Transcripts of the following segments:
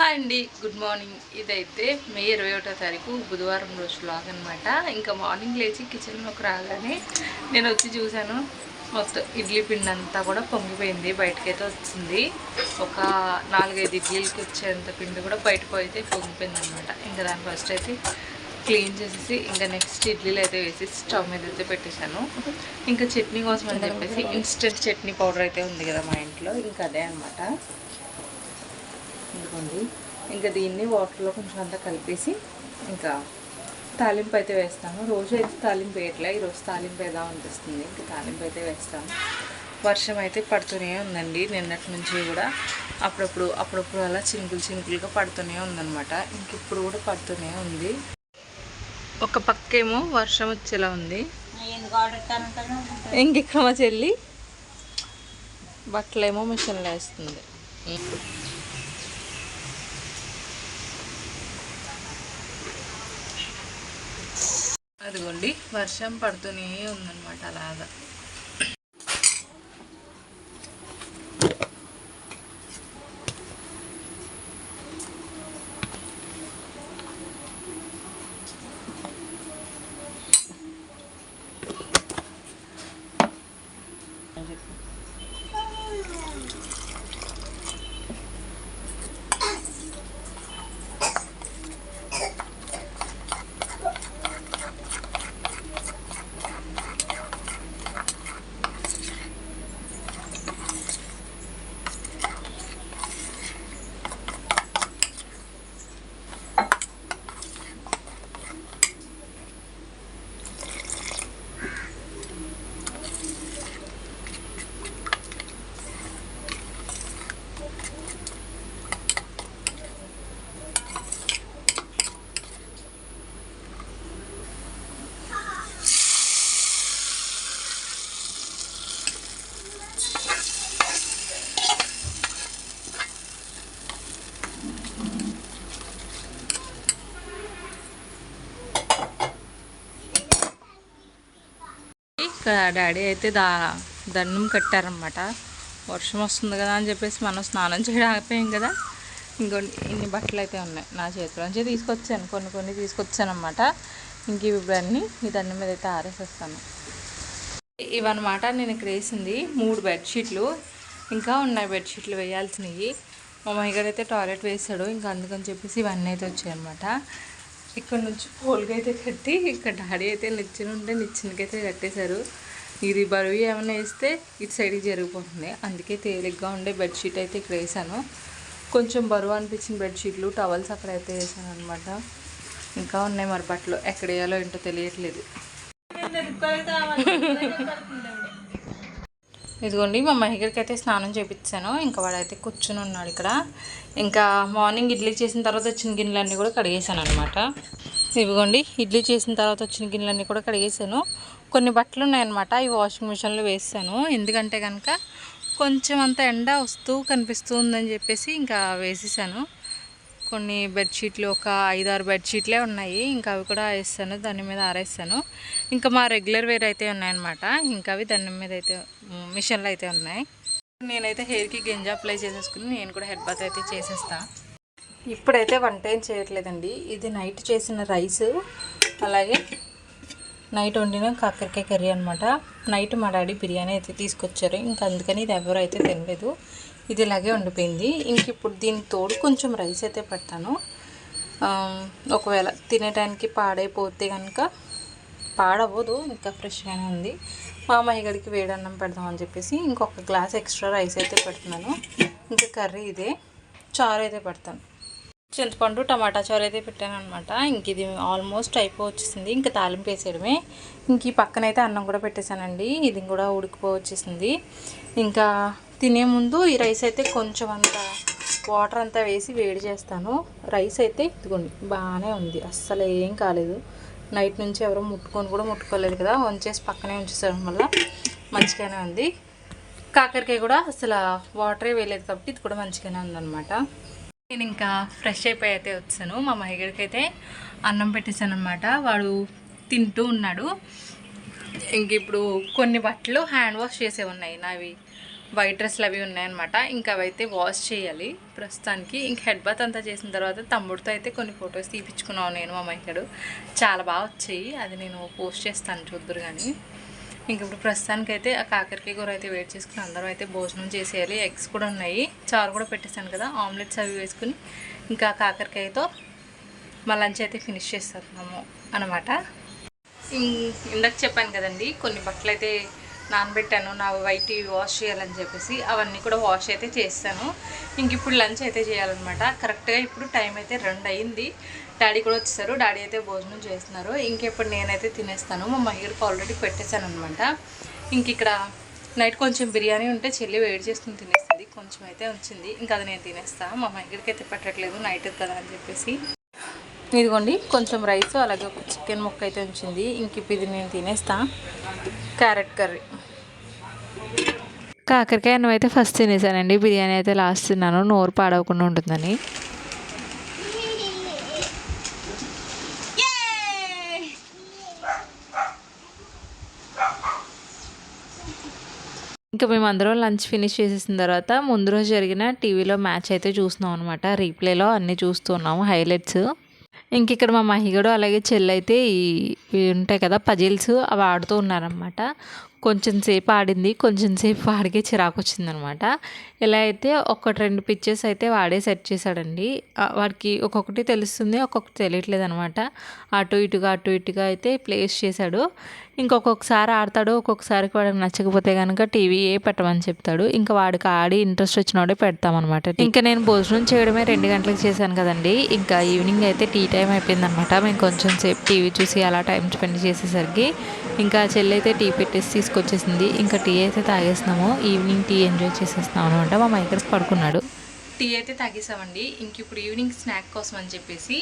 Hi అండి good morning. ఇదైతే మే ఇరవై ఒకటో తారీఖు బుధవారం రోజు వ్లాగ్ అనమాట ఇంకా మార్నింగ్ లేచి కిచెన్లోకి రాగానే నేను వచ్చి చూశాను మొత్తం ఇడ్లీ పిండి అంతా కూడా పొంగిపోయింది బయటకైతే వచ్చింది. ఒక నాలుగైదు ఇడ్లీలకి వచ్చేంత పిండి కూడా బయటకు అయితే పొంగిపోయింది అనమాట ఇంకా దాని ఫస్ట్ అయితే క్లీన్ చేసేసి ఇంకా నెక్స్ట్ ఇడ్లీలు అయితే వేసి స్టవ్ మీద అయితే పెట్టేశాను. ఇంకా చట్నీ కోసం అని చెప్పేసి ఇన్స్టెంట్ చట్నీ పౌడర్ అయితే ఉంది కదా మా ఇంట్లో ఇంకా అదే అనమాట ఇదిగోండి ఇంకా దీన్ని వాటర్లో కొంచెం అంతా కలిపేసి ఇంకా తాలింపు అయితే వేస్తాను. రోజు అయితే తాలింపు వేయట్లే. ఈరోజు తాలింపు వేద్దాం అనిపిస్తుంది? ఇంకా తాలింపు అయితే వేస్తాను. వర్షం అయితే పడుతూనే ఉందండి. నిన్నటి నుంచి కూడా అప్పుడప్పుడు అప్పుడప్పుడు అలా చినుకులు చినుకులుగా పడుతూనే ఉందన్నమాట. ఇంక ఇప్పుడు కూడా పడుతూనే ఉంది. ఒక పక్కేమో వర్షం వచ్చేలా ఉంది. ఇంకెక్కడ మా చెల్లి బట్టలేమో మిషన్లో వేస్తుంది. అదిగోండి వర్షం పడుతూనే ఉందన్నమాట అలాగా. ఇక్కడ డాడీ అయితే దా దండం కట్టారనమాట వర్షం వస్తుంది కదా అని చెప్పేసి మనం స్నానం చేయడం ఆగిపోయాం కదా. ఇంకొన్ని ఇన్ని బట్టలు అయితే ఉన్నాయి. నా చేతిలో నుంచి తీసుకొచ్చాను. కొన్ని కొన్ని తీసుకొచ్చాను ఇంక ఇవి అన్నీ ఈ దండం మీద అయితే ఆరేసేస్తాను. ఇవన్నమాట నేను ఇక్కడ వేసింది మూడు బెడ్షీట్లు ఇంకా ఉన్నాయి బెడ్షీట్లు వేయాల్సినవి. మా మయ్య అయితే టాయిలెట్ వేసాడు ఇంకా అందుకని చెప్పేసి ఇవన్నీ అయితే వచ్చాయి అనమాట ఇక్కడ నుంచి పోల్గా అయితే కట్టి ఇక్కడ డాడీ అయితే నిచ్చిన ఉంటే నిచ్చినకైతే కట్టేశారు. ఇది బరువు ఏమైనా వేస్తే ఇటు సైడ్కి జరిగిపోతుంది. అందుకే తేలిగ్గా ఉండే బెడ్షీట్ అయితే ఇక్కడ వేసాను కొంచెం బరువు అనిపించిన బెడ్షీట్లు టవల్స్ అక్కడ అయితే వేసాను అనమాట ఇంకా ఉన్నాయి మరి బట్టలు. ఎక్కడ వేయాలో ఏంటో తెలియట్లేదు. ఇదిగోండి మా మహిళకి అయితే స్నానం చేపించాను ఇంకా వాడైతే కూర్చుని ఉన్నాడు ఇక్కడ. ఇంకా మార్నింగ్ ఇడ్లీ చేసిన తర్వాత వచ్చిన గిన్నెలన్నీ కూడా కడిగేసాను అనమాట ఇదిగోండి ఇడ్లీ చేసిన తర్వాత వచ్చిన గిన్నెలన్నీ కూడా కడిగేసాను కొన్ని బట్టలు ఉన్నాయన్నమాట ఈ వాషింగ్ మిషన్లో వేసాను. ఎందుకంటే కనుక కొంచెం అంత ఎండ వస్తూ కనిపిస్తుందని చెప్పేసి ఇంకా వేసేసాను. కొన్ని బెడ్షీట్లు ఒక ఐదారు బెడ్షీట్లే ఉన్నాయి. ఇంకా అవి కూడా వేస్తాను దాని మీద ఆరేస్తాను. ఇంకా మా రెగ్యులర్ వేర్ అయితే ఉన్నాయన్నమాట. ఇంకా అవి దాని మీద అయితే మిషన్లు అయితే ఉన్నాయి. నేనైతే హెయిర్కి గింజ అప్లై చేసేసుకుని నేను కూడా హెడ్ బాత్ అయితే చేసేస్తా. ఇప్పుడైతే వంట ఏం చేయట్లేదండి. ఇది నైట్ చేసిన రైస్ అలాగే నైట్ వండిన కాకరకాయ కర్రీ అనమాట నైట్ మా డాడీ బిర్యానీ అయితే తీసుకొచ్చారు. ఇంకా అందుకని ఇది ఎవరైతే అయితే తినలేదు. ఇది ఇలాగే ఉండిపోయింది. ఇంక ఇప్పుడు దీని తోడు కొంచెం రైస్ అయితే పెడతాను. ఒకవేళ తినడానికి పాడైపోతే కనుక పాడవదు ఇంకా ఫ్రెష్గానే ఉంది. మా అమ్మాయి గడికి వేడన్నం పెడదామని చెప్పేసి ఇంకొక గ్లాస్ ఎక్స్ట్రా రైస్ అయితే పెడుతున్నాను. ఇంకా కర్రీ ఇదే. చారు అయితే పెడతాను. చింతపండు టమాటా చారు అయితే పెట్టాను అనమాట ఇంక ఇది ఆల్మోస్ట్ అయిపో వచ్చేసింది ఇంకా తాలింపు వేసేయడమే. ఇంక ఈ పక్కన అయితే అన్నం కూడా పెట్టేశానండి. ఇది కూడా ఉడికిపో వచ్చేసింది ఇంకా తినే ముందు ఈ రైస్ అయితే కొంచెం అంత వాటర్ అంతా వేసి వేడి చేస్తాను. రైస్ అయితే ఇదిగోండి బాగానే ఉంది. అస్సలు ఏం కాలేదు. నైట్ నుంచి ఎవరో ముట్టుకొని కూడా ముట్టుకోలేదు కదా వంచేసి పక్కనే ఉంచేసడం వల్ల మంచిగానే ఉంది. కాకరకాయ కూడా అసలు వాటరే వేయలేదు కాబట్టి ఇది కూడా మంచిగానే ఉందన్నమాట. నేను ఇంకా ఫ్రెష్ అయిపోయి అయితే వచ్చాను. మా మహిళకి అయితే అన్నం పెట్టేశాను అనమాట వాడు తింటూ ఉన్నాడు. ఇంక ఇప్పుడు కొన్ని బట్టలు హ్యాండ్ వాష్ చేసే ఉన్నాయి నావి. వైట్ డ్రెస్లు అవి ఉన్నాయన్నమాట. ఇంకా అవైతే వాష్ చేయాలి ప్రస్తుతానికి. ఇంక హెడ్ బాత్ అంతా చేసిన తర్వాత తమ్ముడితో అయితే కొన్ని ఫొటోస్ తీపించుకున్నాను నేను మా మైకడు చాలా బాగా వచ్చాయి. అది నేను పోస్ట్ చేస్తాను చూద్దరు కానీ ఇంక ఇప్పుడు ప్రస్తుతానికి అయితే ఆ కాకరకాయ కూర అయితే వెయిట్ చేసుకుని అందరం అయితే భోజనం చేసేయాలి. ఎగ్స్ కూడా ఉన్నాయి. చారు కూడా పెట్టేశాను కదా ఆమ్లెట్స్ అవి వేసుకుని. ఇంకా కాకరకాయతో మా లంచ్ అయితే ఫినిష్ చేస్తున్నాము అనమాట ఇందాక చెప్పాను కదండి కొన్ని బట్టలు అయితే నానబెట్టాను నా వైట్ వాష్ చేయాలని చెప్పేసి అవన్నీ కూడా వాష్ అయితే చేస్తాను. ఇంక ఇప్పుడు లంచ్ అయితే చేయాలన్నమాట. కరెక్ట్గా ఇప్పుడు టైం అయితే రెండు అయింది. డాడీ కూడా వచ్చేసారు. డాడీ అయితే భోజనం చేస్తున్నారు. ఇంకెప్పుడు నేనైతే తినేస్తాను. మా మహిళకు ఆల్రెడీ పెట్టేశాను అనమాట ఇంక ఇక్కడ నైట్ కొంచెం బిర్యానీ ఉంటే చెల్లి వేడి చేసుకుని తినేస్తుంది. కొంచెం అయితే ఉంచింది. ఇంకా అది నేను తినేస్తాను మా మహిళకి అయితే పెట్టట్లేదు. నైట్ కదా అని చెప్పేసి. ఇదిగోండి కొంచెం రైస్ అలాగే ఒక చికెన్ ముక్క అయితే ఉంచింది. ఇంక ఇప్పుడు ఇది నేను తినేస్తా. క్యారెట్ కర్రీ కాకరకాయ అన్నం అయితే ఫస్ట్ తినేసానండి. బిర్యానీ అయితే లాస్ట్ తిన్నాను. నోరు పాడవకుండా ఉంటుందని. ఇంకా మేము అందరం లంచ్ ఫినిష్ చేసేసిన తర్వాత ముందు రోజు జరిగిన టీవీలో మ్యాచ్ అయితే చూస్తున్నాం అనమాట రీప్లేలో అన్నీ చూస్తున్నాము హైలైట్స్. ఇంక ఇక్కడ మా మహిగడు అలాగే చెల్లి అయితే ఈ ఇవి ఉంటాయి కదా పజిల్స్ అవి ఆడుతూ ఉన్నారనమాట కొంచెం సేపు ఆడింది కొంచెం సేపు వాడికి చిరాకు వచ్చిందనమాట. ఇలా అయితే ఒకటి రెండు పిక్చర్స్ అయితే వాడే సెట్ చేశాడండి. వాడికి ఒక్కొక్కటి తెలుస్తుంది ఒక్కొక్కటి తెలియట్లేదు అనమాట అటు ఇటుగా అటు ఇటుగా అయితే ప్లేస్ చేశాడు. ఇంకొకసారి ఆడతాడు ఒక్కొక్కసారికి వాడికి నచ్చకపోతే కనుక టీవీ ఏ పెట్టమని చెప్తాడు. ఇంకా వాడికి ఆడి ఇంట్రెస్ట్ వచ్చినోడే పెడతామన్నమాట ఇంకా నేను భోజనం చేయడమే రెండు గంటలకు చేశాను కదండి. ఇంకా ఈవినింగ్ అయితే టీ టైం అయిపోయిందనమాట. మేము కొంచెం సేపు టీవీ చూసి అలా టైం స్పెండ్ చేసేసరికి ఇంకా చెల్లి అయితే టీ పెట్టేసి తీసుకొచ్చేసింది. ఇంకా టీ అయితే తాగేస్తున్నాము ఈవినింగ్ టీ ఎంజాయ్ చేసేస్తున్నాం అనమాట మా మైకర్స్ పడుకున్నాడు. టీ అయితే తాగేసామండి. ఇంక ఇప్పుడు ఈవినింగ్ స్నాక్ కోసం అని చెప్పేసి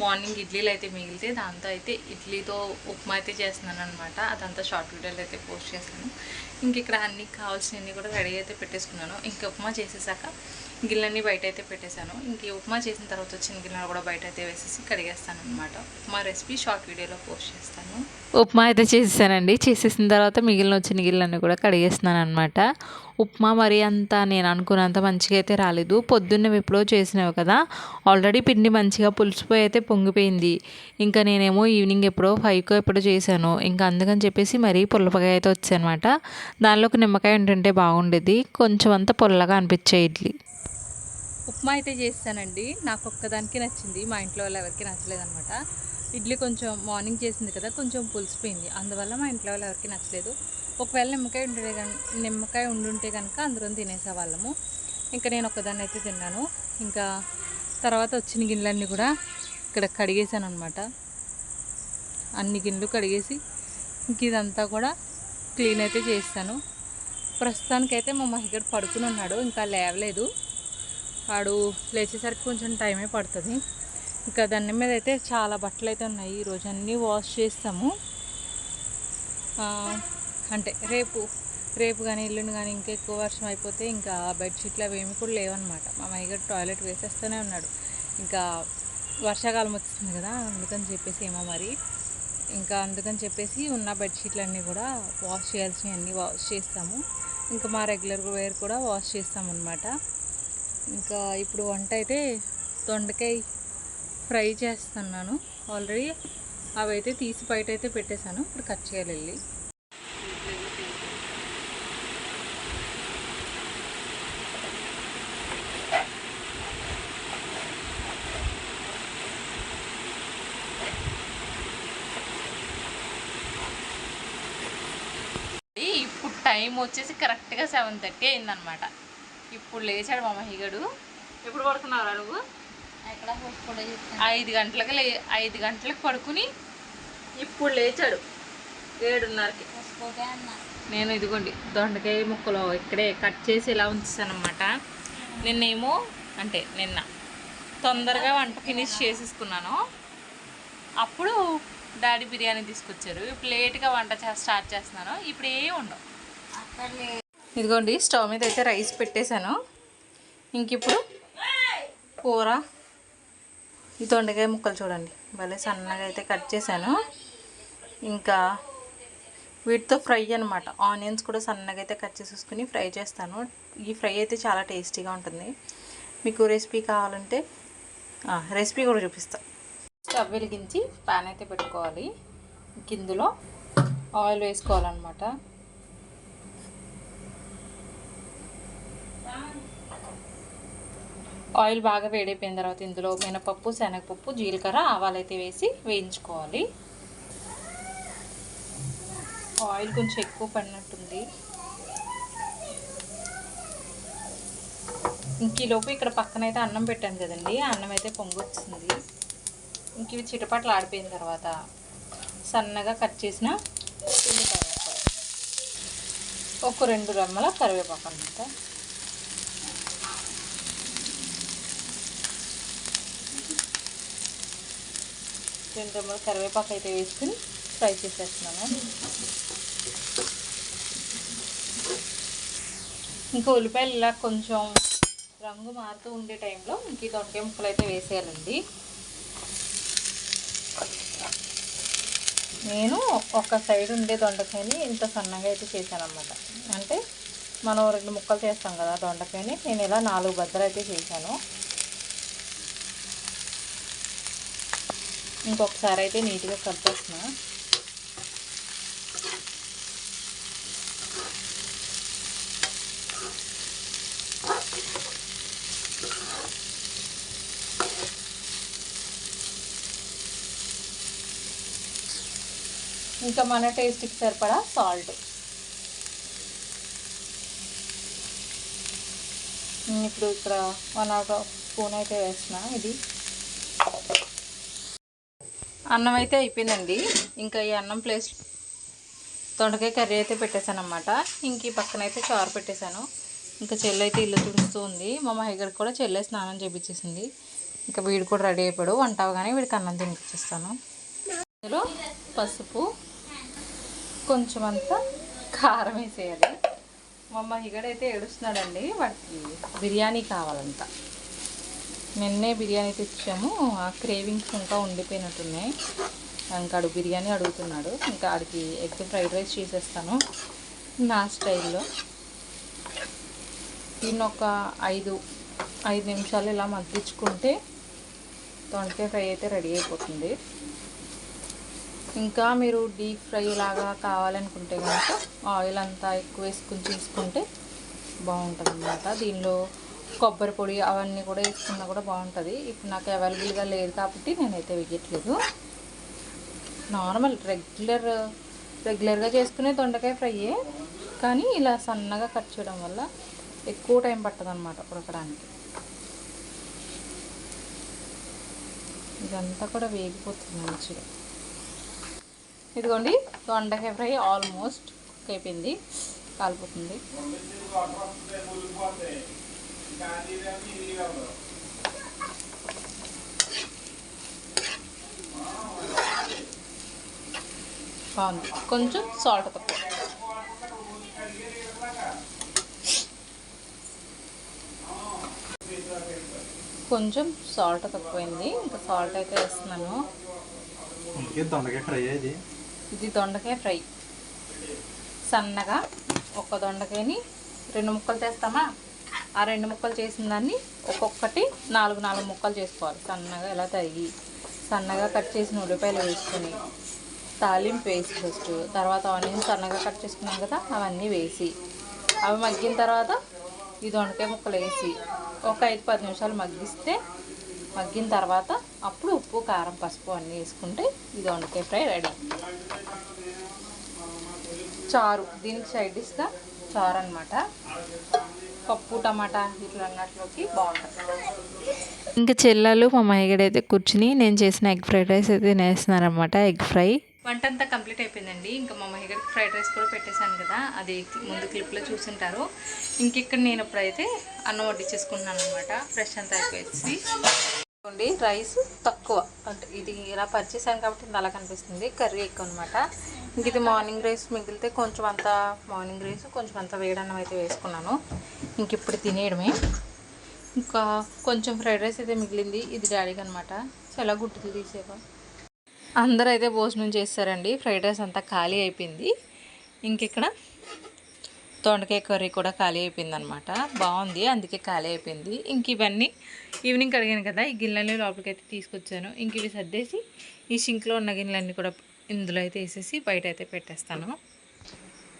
మార్నింగ్ ఇడ్లీలు అయితే మిగిలితే దాంతో అయితే ఇడ్లీతో ఉప్మా అయితే చేస్తున్నాను అనమాట అదంతా షార్ట్ వీడియోలు అయితే పోస్ట్ చేస్తాను ఇంక ఇక్కడ అన్ని కావాల్సినవి కూడా రెడీ అయితే పెట్టేసుకున్నాను. ఇంక ఉప్మా చేసేసాక గిన్నెలన్నీ బయట అయితే పెట్టేశాను. ఇంక ఉప్మా చేసిన తర్వాత వచ్చిన గిన్నెలు కూడా బయట అయితే వేసేసి కడిగేస్తాను అనమాట ఉప్మా రెసిపీ షార్ట్ వీడియోలో పోస్ట్ చేస్తాను. ఉప్మా అయితే చేసేసానండి. చేసేసిన తర్వాత మిగిలిన వచ్చిన గిన్నెలన్నీ కూడా కడిగేస్తున్నాను అనమాట ఉప్మా మరి అంత నేను అనుకున్నంత మంచిగా అయితే రాలేదు. పొద్దున్న ఎప్పుడో చేసినవి కదా. ఆల్రెడీ పిండి మంచిగా పులిసిపోయి అయితే పొంగిపోయింది. ఇంకా నేనేమో ఈవినింగ్ ఎప్పుడో ఫైవ్కో ఎప్పుడో చేశాను. ఇంకా అందుకని చెప్పేసి మరీ పుల్లపగా అయితే వచ్చాయనమాట దానిలో ఒక నిమ్మకాయ ఉంటుంటే బాగుండేది. కొంచెం అంతా పుల్లగా అనిపించే ఇడ్లీ. ఉప్మా అయితే చేస్తానండి. నాకు ఒక్కదానికి నచ్చింది. మా ఇంట్లో వాళ్ళు ఎవరికి నచ్చలేదనమాట. ఇడ్లీ కొంచెం మార్నింగ్ చేసింది కదా కొంచెం పులిసిపోయింది. అందువల్ల మా ఇంట్లో వాళ్ళు ఎవరికి నచ్చలేదు. ఒకవేళ నిమ్మకాయ ఉండే నిమ్మకాయ ఉండుంటే కనుక అందరం తినేసేవాళ్ళము ఇంకా నేను ఒక్కదాన్ని అయితే తిన్నాను. ఇంకా తర్వాత వచ్చిన గిన్నెలన్నీ కూడా ఇక్కడ కడిగేసాను అనమాట అన్ని గిన్నెలు కడిగేసి ఇంక ఇదంతా కూడా క్లీన్ అయితే చేస్తాను. ప్రస్తుతానికైతే మా మహిగడు పడుకుని ఉన్నాడు ఇంకా లేవలేదు. వాడు లేచేసరికి కొంచెం టైమే పడుతుంది. ఇంకా దాని మీద అయితే చాలా బట్టలు అయితే ఉన్నాయి. ఈరోజు అన్నీ వాష్ చేస్తాము. అంటే రేపు రేపు కానీ ఇల్లుని కానీ ఇంకా ఎక్కువ వర్షం అయిపోతే ఇంకా బెడ్షీట్లు అవి ఏమి కూడా లేవన్నమాట. మా అమ్మయ్య టాయిలెట్ వేసేస్తూనే ఉన్నాడు. ఇంకా వర్షాకాలం వచ్చింది కదా అందుకని చెప్పేసి ఏమో మరి. ఇంకా అందుకని చెప్పేసి ఉన్న బెడ్షీట్లన్నీ కూడా వాష్ చేయాల్సినవి అన్నీ వాష్ చేస్తాము. ఇంకా మా రెగ్యులర్ వేర్ కూడా వాష్ చేస్తామన్నమాట. ఇంకా ఇప్పుడు వంట అయితే దొండకాయ ఫ్రై చేస్తున్నాను. ఆల్రెడీ అవి అయితే తీసి బయట అయితే పెట్టేశాను. ఇప్పుడు కట్ చేయాలి వెళ్ళి. ఇప్పుడు టైం వచ్చేసి కరెక్ట్గా సెవెన్ థర్టీ అయిందనమాట ఇప్పుడు లేచాడు మా మహిగడు ఎప్పుడు పడుకున్నావురా నువ్వు? ఐదు గంటలకు లే ఐదు గంటలకు పడుకుని ఇప్పుడు లేచాడు. ఏడున్నరకి. నేను ఇదిగోండి దొండకాయ ముక్కలు ఇక్కడే కట్ చేసి ఇలా ఉంచానమాట నిన్నేమో అంటే నిన్న తొందరగా వంట ఫినిష్ చేసేసుకున్నాను. అప్పుడు డాడీ బిర్యానీ తీసుకొచ్చారు. ఇప్పుడు లేట్గా వంట చే- స్టార్ట్ చేస్తున్నాను. ఇప్పుడు ఏం ఉండవు ఇదిగోండి స్టవ్ మీద అయితే రైస్ పెట్టేశాను. ఇంక ఇప్పుడు కూర. ఈ దొండకాయ ముక్కలు చూడండి భలే సన్నగా అయితే కట్ చేశాను. ఇంకా వీటితో ఫ్రై అనమాట ఆనియన్స్ కూడా సన్నగా అయితే కట్ చేసేసుకుని ఫ్రై చేస్తాను. ఈ ఫ్రై అయితే చాలా టేస్టీగా ఉంటుంది. మీకు రెసిపీ కావాలంటే రెసిపీ కూడా చూపిస్తా. స్టవ్ వెలిగించి ప్యాన్ అయితే పెట్టుకోవాలి. ఇందులో ఆయిల్ వేసుకోవాలన్నమాట. ఆయిల్ బాగా వేడైపోయిన తర్వాత ఇందులో మినపప్పు శనగపప్పు జీలకర్ర ఆవాలు అయితే వేసి వేయించుకోవాలి. ఆయిల్ కొంచెం ఎక్కువ పడినట్టుంది. ఇంక ఈలోపు ఇక్కడ పక్కన అయితే అన్నం పెట్టాను కదండి అన్నం అయితే పొంగొచ్చింది. ఇంక ఇవి చిటపట్లు ఆడిపోయిన తర్వాత సన్నగా కట్ చేసిన ఒక రెండు రెమ్మల కరివేపాకు అనమాట రెండు కరివేపాకు అయితే వేసుకుని ఫ్రై చేసేస్తున్నాను. ఇంకా ఉల్లిపాయలు ఇలా కొంచెం రంగు మారుతూ ఉండే టైంలో ఇంక ఈ దొండకాయ ముక్కలు అయితే వేసేయాలండి. నేను ఒక సైడ్ ఉండే దొండకాయని ఇంత సన్నగా అయితే చేశానమాట అంటే మనం రెండు ముక్కలు చేస్తాం కదా దొండకాయని నేను ఇలా నాలుగు బద్దలు అయితే చేశాను. ఇంకొకసారి అయితే నీట్గా కలిపేస్తున్నా ఇంకా మన టేస్ట్కి సరిపడా సాల్ట్. ఇప్పుడు ఇక్కడ వన్ ఆఫ్ స్పూన్ అయితే వేసిన ఇది. అన్నం అయితే అయిపోయిందండి. ఇంకా ఈ అన్నం ప్లేస్ దొండకాయ కర్రీ అయితే పెట్టేశాను అనమాట ఇంక ఈ పక్కన అయితే చారు పెట్టేశాను. ఇంకా చెల్లి అయితే ఇల్లు తుడుస్తూ ఉంది. మా మహిగడికి కూడా చెల్లె స్నానం చేపించేసింది ఇంకా వీడు కూడా రెడీ అయిపోయాడు. వంట అవగానే వీడికి అన్నం తినిపించేస్తాను ఇందులో పసుపు కొంచెం అంతా కారం వేసేయాలి. మా మహిగడైతే ఏడుస్తున్నాడండి. వాడికి బిర్యానీ కావాలంట. నిన్నే బిర్యానీ తెచ్చాము. ఆ క్రేవింగ్స్ ఇంకా ఉండిపోయినట్టున్నాయి. ఇంకా అడుగు బిర్యానీ అడుగుతున్నాడు. ఇంకా ఆడికి ఎగ్ ఫ్రైడ్ రైస్ చేసేస్తాను. నా స్టైల్లో. దీన్ని ఒక ఐదు ఐదు నిమిషాలు ఇలా మగ్గించుకుంటే దొండకాయ ఫ్రై అయితే రెడీ అయిపోతుంది. ఇంకా మీరు డీప్ ఫ్రై లాగా కావాలనుకుంటే కనుక ఆయిల్ అంతా ఎక్కువ వేసుకుని తీసుకుంటే బాగుంటుంది అన్నమాట దీనిలో కొబ్బరి పొడి అవన్నీ కూడా వేసుకున్నా కూడా బాగుంటుంది. ఇప్పుడు నాకు అవైలబుల్గా లేదు కాబట్టి నేనైతే వేయట్లేదు. నార్మల్ రెగ్యులర్ రెగ్యులర్గా చేసుకునే దొండకాయ ఫ్రైయే. కానీ ఇలా సన్నగా కట్ చేయడం వల్ల ఎక్కువ టైం పట్టదు అనమాట ఉడకడానికి. ఇదంతా కూడా వేగిపోతుంది మంచిగా. ఇదిగోండి దొండకాయ ఫ్రై ఆల్మోస్ట్ కుక్ అయిపోయింది. కాలిపోతుంది. బాగుంది కొంచెం సాల్ట్ తక్కువ కొంచెం సాల్ట్ తక్కువైంది. ఇంకా సాల్ట్ అయితే వేస్తున్నాను. దొండకాయ ఫ్రై ఇది? ఇది దొండకాయ ఫ్రై. సన్నగా ఒక దొండకాయని రెండు ముక్కలు చేస్తామా ఆ రెండు ముక్కలు చేసిన దాన్ని ఒక్కొక్కటి నాలుగు నాలుగు ముక్కలు చేసుకోవాలి. సన్నగా ఇలా తరిగి సన్నగా కట్ చేసిన ఉల్లిపాయలు వేసుకొని తాలింపు వేసి ఫస్ట్ తర్వాత ఆనియన్స్ సన్నగా కట్ చేసుకున్నాం కదా అవన్నీ వేసి అవి మగ్గిన తర్వాత ఈ దొండకాయ ముక్కలు వేసి ఒక ఐదు పది నిమిషాలు మగ్గిస్తే మగ్గిన తర్వాత అప్పుడు ఉప్పు కారం పసుపు అన్నీ వేసుకుంటే ఈ దొండకాయ ఫ్రై రెడీ. చారు దీనికి సైడ్ డిష్గా చారు అనమాట పప్పు టమాటా ఇట్లా అన్నట్లోకి బాగుంటుంది. ఇంకా చెల్లెలు మా మహిగడ అయితే కూర్చుని నేను చేసిన ఎగ్ ఫ్రైడ్ రైస్ అయితే తినేస్తున్నారనమాట ఎగ్ ఫ్రై. వంట అంతా కంప్లీట్ అయిపోయిందండి. ఇంకా మా మహిళకి ఫ్రైడ్ రైస్ కూడా పెట్టేశాను కదా అది ముందు క్లిప్లో చూసుంటారు. ఇంక ఇక్కడ నేను ఇప్పుడైతే అన్నం వడ్డించేసుకుంటున్నాను అనమాట ఫ్రెష్ అంతా అయిపోయేసి. చూడండి రైస్ తక్కువ. అంటే ఇది ఇలా పరిచేసాను కాబట్టి అలా కనిపిస్తుంది కర్రీ ఎక్కువ అనమాట ఇంక ఇది మార్నింగ్ రైస్ మిగిలితే కొంచెం అంత మార్నింగ్ రైస్ కొంచెం అంత వేడన్నం అయితే వేసుకున్నాను. ఇంక ఇప్పుడు తినేయడమే. ఇంకా కొంచెం ఫ్రైడ్ రైస్ అయితే మిగిలింది. ఇది డాడీకి అనమాట చాలా గుడ్డులు తీసేవా. అందరూ అయితే భోజనం చేస్తారండి. ఫ్రైడ్ రైస్ అంతా ఖాళీ అయిపోయింది. ఇంక ఇక్కడ దొండకాయ కర్రీ కూడా ఖాళీ అయిపోయింది అనమాట బాగుంది. అందుకే ఖాళీ అయిపోయింది. ఇంక ఇవన్నీ ఈవినింగ్ కడిగాను కదా ఈ గిన్నెలన్నీ లోపలికి అయితే తీసుకొచ్చాను. ఇంక ఇవి సర్దేసి ఈ సింక్లో ఉన్న గిన్నెలన్నీ కూడా ఇందులో అయితే వేసేసి బయట అయితే పెట్టేస్తాను.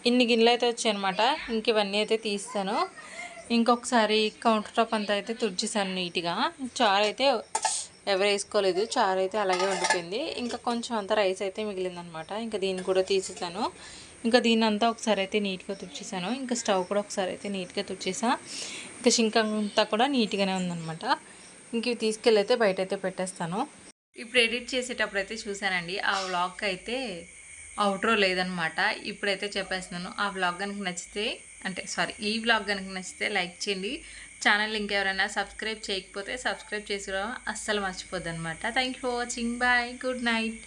ఇన్ని గిన్నెలు అయితే వచ్చాయన్నమాట. ఇంక ఇవన్నీ అయితే తీస్తాను. ఇంకొకసారి కౌంటర్ టాప్ అంతా అయితే తుడిచేసాను నీట్గా. చారు అయితే ఎవరు వేసుకోలేదు. చారు అయితే అలాగే ఉండిపోయింది ఇంకా కొంచెం అంత రైస్ అయితే మిగిలిందనమాట ఇంకా దీన్ని కూడా తీసేసాను. ఇంకా దీని అంతా ఒకసారి అయితే నీట్గా తుడిచేసాను. ఇంకా స్టవ్ కూడా ఒకసారి అయితే నీట్గా తుడిచేసా. ఇంకా సింక్ అంతా కూడా నీట్గానే ఉందన్నమాట. ఇంక ఇవి తీసుకెళ్ళి అయితే బయట అయితే పెట్టేస్తాను. ఇప్పుడు ఎడిట్ చేసేటప్పుడు అయితే చూశానండి ఆ వ్లాగ్ అయితే అవుట్రో లేదనమాట. ఇప్పుడైతే చెప్పేస్తున్నాను ఆ వ్లాగ్ కనుక నచ్చితే అంటే సారీ ఈ వ్లాగ్ కనుక నచ్చితే లైక్ చేయండి. ఛానల్ ఇంకెవరైనా సబ్స్క్రైబ్ చేయకపోతే సబ్స్క్రైబ్ చేసుకోవడం అస్సలు మర్చిపోద్దు అనమాట thank you for watching bye good night